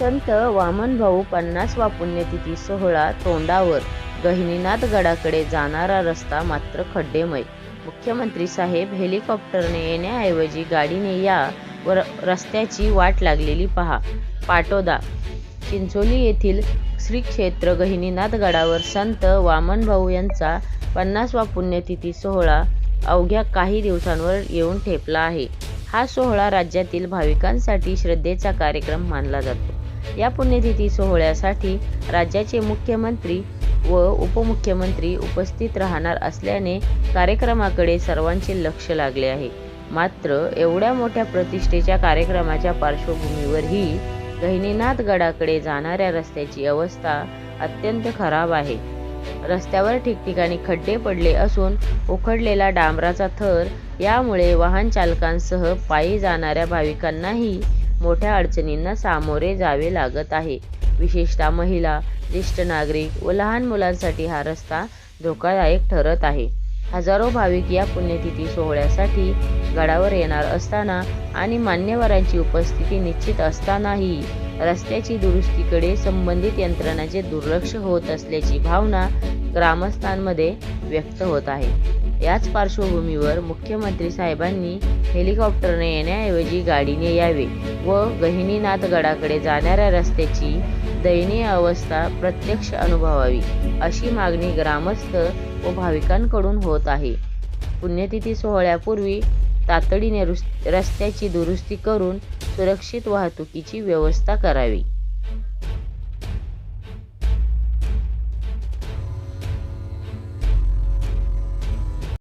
संत वामनभाऊ पन्नासवा पुण्यतिथी सोहळा तोंडावर. गहिनीनाथ गडाकडे जाणारा रस्ता मात्र खड्डेमय. मुख्यमंत्री साहेब हेलिकॉप्टरने येण्याऐवजी गाडीने या व रस्त्याची वाट लागलेली पहा. पाटोदा चिंचोली येथील श्री क्षेत्र गहिनीनाथ गडावर संत वामनभाऊ यांचा पन्नासवा पुण्यतिथी सोहळा अवघ्या काही दिवसांवर येऊन ठेपला आहे. हा सोहळा राज्यातील भाविकांसाठी श्रद्धेचा कार्यक्रम मानला जातो. या पुण्यतिथी सोहळ्यासाठी राज्याचे मुख्यमंत्री व उपमुख्यमंत्री उपस्थित राहणार असल्याने कार्यक्रमाकडे सर्वांचे लक्ष लागले आहे. मात्र एवढ्या मोठ्या प्रतिष्ठेच्या कार्यक्रमाच्या पार्श्वभूमीवरही गहिनीनाथ गडाकडे जाणाऱ्या रस्त्याची अवस्था अत्यंत खराब आहे. रस्त्यावर ठिकठिकाणी खड्डे पडले असून उखडलेला डांबराचा थर यामुळे वाहन चालकांसह पायी जाणाऱ्या भाविकांनाही मोठ्या अडचणींना सामोरे जावे लागत आहे. विशेषतः महिला ज्येष्ठ नागरिक व लहान मुलांसाठी हा रस्ता धोकादायक ठरत आहे. हजारो भाविक या पुण्यतिथी सोहळ्यासाठी गडावर येणार असताना आणि मान्यवरांची उपस्थिती निश्चित असतानाही रस्त्याची दुरुस्तीकडे संबंधित यंत्रणांचे दुर्लक्ष होत असल्याची भावना ग्रामस्थांमध्ये व्यक्त होत आहे. याच पार्श्वभूमीवर मुख्यमंत्री साहेबांनी हेलिकॉप्टरने येण्याऐवजी गाडीने यावे व गहिनीनाथ गडाकडे जाणाऱ्या रस्त्याची दयनीय अवस्था प्रत्यक्ष अनुभवावी अशी मागणी ग्रामस्थ व भाविकांकडून होत आहे. पुण्यतिथी सोहळ्यापूर्वी तातडीने रुस रस्त्याची दुरुस्ती करून सुरक्षित वाहतुकीची व्यवस्था करावी.